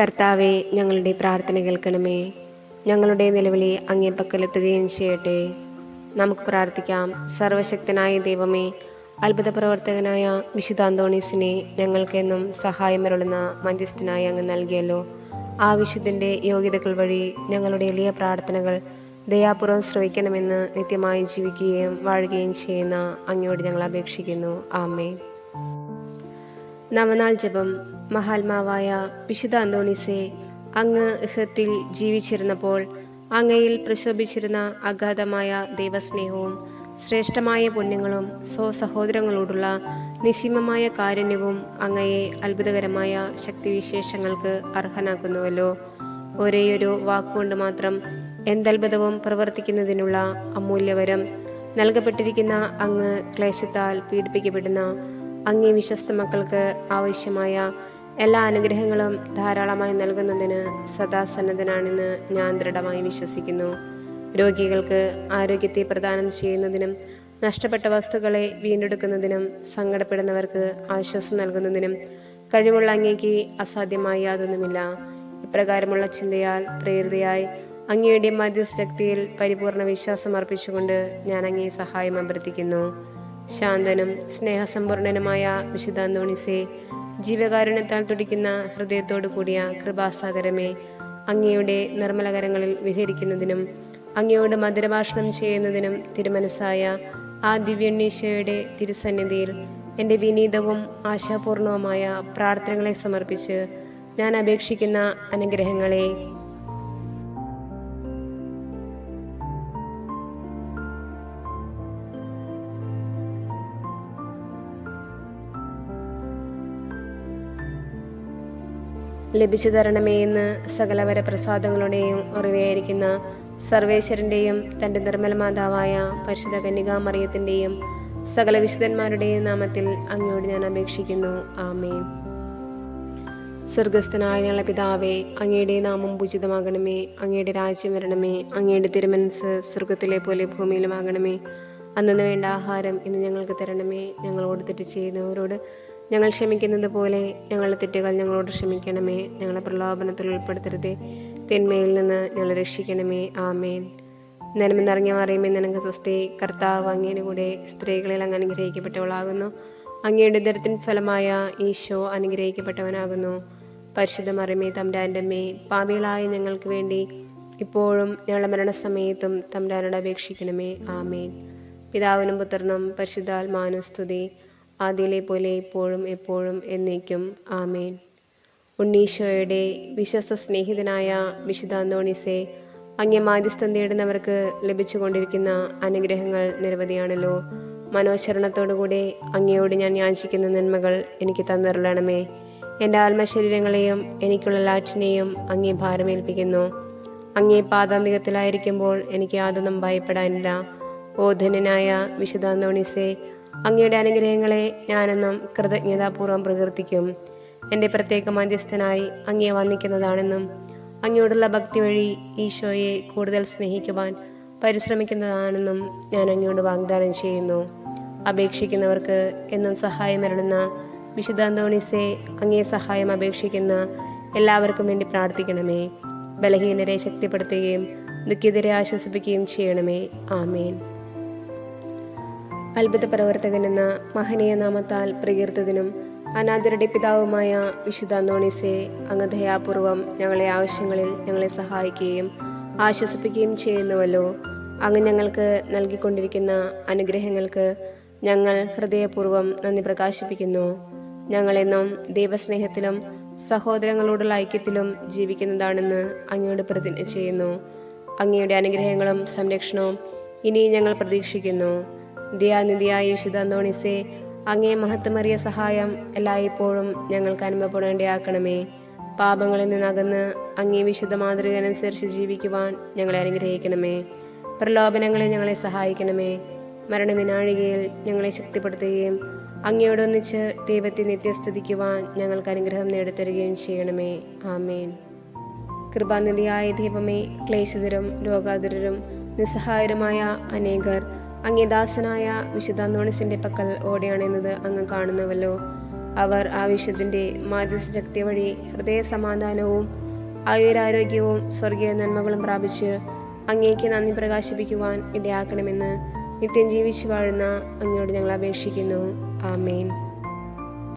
കർത്താവെ ഞങ്ങളുടെ പ്രാർത്ഥന കേൾക്കണമേ. ഞങ്ങളുടെ നിലവിളി അങ്ങേ പക്കലെത്തുകയും ചെയ്യട്ടെ. നമുക്ക് പ്രാർത്ഥിക്കാം. സർവശക്തനായ ദൈവമേ അത്ഭുത പ്രവർത്തകനായ വിശുദ്ധ അന്തോണീസിനെ ഞങ്ങൾക്കെന്നും സഹായമരുളുന്ന മധ്യസ്ഥനായി അങ്ങ് നൽകിയല്ലോ. ആ വിശുദ്ധന്റെ യോഗ്യതകൾ വഴി ഞങ്ങളുടെ എളിയ പ്രാർത്ഥനകൾ ദയാപൂർവം ശ്രവിക്കണമെന്ന് നിത്യമായി ജീവിക്കുകയും വാഴുകയും ചെയ്യുന്ന അങ്ങയോട് ഞങ്ങൾ അപേക്ഷിക്കുന്നു. ആമേ നവനാൾ ജപം. മഹാത്മാവായ വിശുദ്ധ അന്തോണിസെ അങ്ങ് ഇഹത്തിൽ ജീവിച്ചിരുന്നപ്പോൾ അങ്ങയിൽ പ്രശോഭിച്ചിരുന്ന അഗാധമായ ദൈവസ്നേഹവും ശ്രേഷ്ഠമായ പുണ്യങ്ങളും സ്വസഹോദരങ്ങളോടുള്ള നിസീമമായ കാരുണ്യവും അങ്ങയെ അത്ഭുതകരമായ ശക്തിവിശേഷങ്ങൾക്ക് അർഹനാക്കുന്നുവല്ലോ. ഒരേയൊരു വാക്കുകൊണ്ട് മാത്രം എന്തത്ഭുതവും പ്രവർത്തിക്കുന്നതിനുള്ള അമൂല്യവരം നൽകപ്പെട്ടിരിക്കുന്ന അങ്ങ് ക്ലേശത്താൽ പീഡിപ്പിക്കപ്പെടുന്ന അങ്ങേ വിശ്വസ്ത മക്കൾക്ക് ആവശ്യമായ എല്ലാ അനുഗ്രഹങ്ങളും ധാരാളമായി നൽകുന്നതിന് സദാസന്നദ്ധനാണെന്ന് ഞാൻ ദൃഢമായി വിശ്വസിക്കുന്നു. രോഗികൾക്ക് ആരോഗ്യത്തെ പ്രദാനം ചെയ്യുന്നതിനും നഷ്ടപ്പെട്ട വസ്തുക്കളെ വീണ്ടെടുക്കുന്നതിനും സങ്കടപ്പെടുന്നവർക്ക് ആശ്വാസം നൽകുന്നതിനും കഴിവുള്ള അങ്ങേക്ക് അസാധ്യമായി യാതൊന്നുമില്ല. ഇപ്രകാരമുള്ള ചിന്തയാൽ പ്രേരിതയായി അങ്ങയുടെ മധ്യശക്തിയിൽ പരിപൂർണ വിശ്വാസം അർപ്പിച്ചുകൊണ്ട് ഞാൻ അങ്ങേ സഹായം അഭ്യർത്ഥിക്കുന്നു. ശാന്തനും സ്നേഹസമ്പൂർണനുമായ വിശുദ്ധ അന്തോണിസെ ജീവകാരുണ്യത്താൽ തുടിക്കുന്ന ഹൃദയത്തോടു കൂടിയ കൃപാസാഗരമേ അങ്ങയുടെ നിർമ്മലകരങ്ങളിൽ വിഹരിക്കുന്നതിനും അങ്ങയോട് മധുരഭാഷണം ചെയ്യുന്നതിനും തിരുമനസ്സായ ആ ദിവ്യണ്ണീശയുടെ തിരുസന്നിധിയിൽ എന്റെ വിനീതവും ആശാപൂർണവുമായ പ്രാർത്ഥനകളെ സമർപ്പിച്ച് ഞാൻ അപേക്ഷിക്കുന്ന അനുഗ്രഹങ്ങളെ ലഭിച്ചു തരണമേ എന്ന് സകലവര പ്രസാദങ്ങളുടെയും ഉറവയായിരിക്കുന്ന സർവേശ്വരന്റെയും തന്റെ നിർമ്മല മാതാവായ പരിശുദ്ധ കന്യകാമറിയത്തിന്റെയും സകല വിശുദ്ധന്മാരുടെയും നാമത്തിൽ അങ്ങയോട് ഞാൻ അപേക്ഷിക്കുന്നു. ആമേൻ. സ്വർഗസ്ഥനായ ഞങ്ങളുടെ പിതാവേ അങ്ങയുടെ നാമം പൂജിതമാകണമേ അങ്ങയുടെ രാജ്യം വരണമേ അങ്ങയുടെ തിരുമനസ് സ്വർഗത്തിലെ പോലെ ഭൂമിയിലുമാകണമേ. അന്നു വേണ്ട ആഹാരം ഇന്ന് ഞങ്ങൾക്ക് തരണമേ. ഞങ്ങളോട് തെറ്റ് ചെയ്യുന്നവരോട് ഞങ്ങൾ ക്ഷമിക്കുന്നത് പോലെ ഞങ്ങളുടെ തെറ്റുകൾ ഞങ്ങളോട് ക്ഷമിക്കണമേ. ഞങ്ങളെ പ്രലോഭനത്തിൽ ഉൾപ്പെടുത്തരുത്. തിന്മയിൽ നിന്ന് ഞങ്ങളെ രക്ഷിക്കണമേ. ആമേൻ. നന്മ മറിയുമേ നിനക്ക് സ്വസ്തി. കർത്താവ് അങ്ങേന് കൂടെ സ്ത്രീകളിൽ അങ്ങ് അനുഗ്രഹിക്കപ്പെട്ടവളാകുന്നു. അങ്ങയുടെ ദരത്തിൻ ഫലമായ ഈശോ അനുഗ്രഹിക്കപ്പെട്ടവനാകുന്നു. പരിശുദ്ധ മറിമേ തമ്പ്രാന്റെ പാപികളായ ഞങ്ങൾക്ക് വേണ്ടി ഇപ്പോഴും ഞങ്ങളുടെ മരണസമയത്തും തമ്പ്രാനോട് അപേക്ഷിക്കണമേ. ആമേൻ. പിതാവിനും പുത്രനും പരിശുദ്ധാത്മാനും സ്തുതി. ആദ്യയിലെ പോലെ ഇപ്പോഴും എപ്പോഴും എന്നേക്കും. ആമേൻ. ഉണ്ണീശോയുടെ വിശ്വസ്ത സ്നേഹിതനായ വിശുദ്ധ അന്തോണിസെ അങ്ങേ മാധ്യസ്ഥം തേടുന്നവർക്ക് ലഭിച്ചുകൊണ്ടിരിക്കുന്ന അനുഗ്രഹങ്ങൾ നിരവധിയാണല്ലോ. മനോചരണത്തോടുകൂടി അങ്ങയോട് ഞാൻ യാചിക്കുന്ന നന്മകൾ എനിക്ക് തന്നിരളണമേ. എന്റെ ആത്മശരീരങ്ങളെയും എനിക്കുള്ള ലാറ്റിനെയും അങ്ങേ ഭാരമേൽപ്പിക്കുന്നു. അങ്ങേ പാതാന്തികത്തിലായിരിക്കുമ്പോൾ എനിക്ക് യാതൊന്നും ഭയപ്പെടാനില്ല. ഓധനനായ വിശുദ്ധ അന്തോണിസെ അങ്ങയുടെ അനുഗ്രഹങ്ങളെ ഞാനെന്നും കൃതജ്ഞതാപൂർവം പ്രകീർത്തിക്കും. എന്റെ പ്രത്യേക മധ്യസ്ഥനായി അങ്ങയെ വന്നിക്കുന്നതാണെന്നും അങ്ങയോടുള്ള ഭക്തി വഴി ഈശോയെ കൂടുതൽ സ്നേഹിക്കുവാൻ പരിശ്രമിക്കുന്നതാണെന്നും ഞാൻ അങ്ങയോട് വാഗ്ദാനം ചെയ്യുന്നു. അപേക്ഷിക്കുന്നവർക്ക് എന്നും സഹായമരുളുന്ന വിശുദ്ധ വിശുദ്ധാന്തോണിസെ അങ്ങേ സഹായം അപേക്ഷിക്കുന്ന എല്ലാവർക്കും വേണ്ടി പ്രാർത്ഥിക്കണമേ. ബലഹീനരെ ശക്തിപ്പെടുത്തുകയും ദുഃഖിതരെ ആശ്വസിപ്പിക്കുകയും ചെയ്യണമേ. ആമേൻ. അത്ഭുത പ്രവർത്തകൻ എന്ന മഹനീയ നാമത്താൽ പ്രകീർത്തതിനും അനാഥരുടെ പിതാവുമായ വിശുദ്ധ അന്തോണിസെ അങ്ങ് ദയാപൂർവം ഞങ്ങളെ ആവശ്യങ്ങളിൽ ഞങ്ങളെ സഹായിക്കുകയും ആശ്വസിപ്പിക്കുകയും ചെയ്യുന്നുവല്ലോ. അങ്ങ് ഞങ്ങൾക്ക് നൽകിക്കൊണ്ടിരിക്കുന്ന അനുഗ്രഹങ്ങൾക്ക് ഞങ്ങൾ ഹൃദയപൂർവം നന്ദി പ്രകാശിപ്പിക്കുന്നു. ഞങ്ങളെന്നും ദൈവസ്നേഹത്തിലും സഹോദരങ്ങളോടുള്ള ഐക്യത്തിലും ജീവിക്കുന്നതാണെന്ന് അങ്ങയോട് പ്രതിജ്ഞ ചെയ്യുന്നു. അങ്ങയുടെ അനുഗ്രഹങ്ങളും സംരക്ഷണവും ഇനിയും ഞങ്ങൾ പ്രതീക്ഷിക്കുന്നു. ദയാനിധിയായ വിശുദ്ധ അന്തോണിസെ അങ്ങേ മഹത്വമേറിയ സഹായം എല്ലായ്പ്പോഴും ഞങ്ങൾക്ക് അനുഭവപ്പെടേണ്ടയാക്കണമേ. പാപങ്ങളിൽ നിന്നകന്ന് അങ്ങേ വിശുദ്ധ മാതൃക അനുസരിച്ച് ജീവിക്കുവാൻ ഞങ്ങളെ അനുഗ്രഹിക്കണമേ. പ്രലോഭനങ്ങളെ ഞങ്ങളെ സഹായിക്കണമേ. മരണവിനാഴികയിൽ ഞങ്ങളെ ശക്തിപ്പെടുത്തുകയും അങ്ങയോടൊന്നിച്ച് ദൈവത്തെ നിത്യസ്തുതിക്കുവാൻ ഞങ്ങൾക്ക് അനുഗ്രഹം നേടിത്തരുകയും ചെയ്യണമേ. ആമേൻ. കൃപാനിധിയായ ദൈവമേ ക്ലേശിതരും രോഗാതുരരും നിസ്സഹായരുമായ അനേകർ അങ്ങേ ദാസനായ പക്കൽ ഓടെയാണെന്നത് അങ്ങ് കാണുന്നുവല്ലോ. അവർ ആ മാധ്യസ്ഥ മാധ്യസ്ഥക്തി വഴി ഹൃദയ സമാധാനവും ആയുരാരോഗ്യവും സ്വർഗീയ നന്മകളും പ്രാപിച്ച് അങ്ങേക്ക് നന്ദി പ്രകാശിപ്പിക്കുവാൻ ഇടയാക്കണമെന്ന് നിത്യം ജീവിച്ചു വാഴുന്ന അങ്ങയോട് ഞങ്ങൾ അപേക്ഷിക്കുന്നു. ആമേൻ.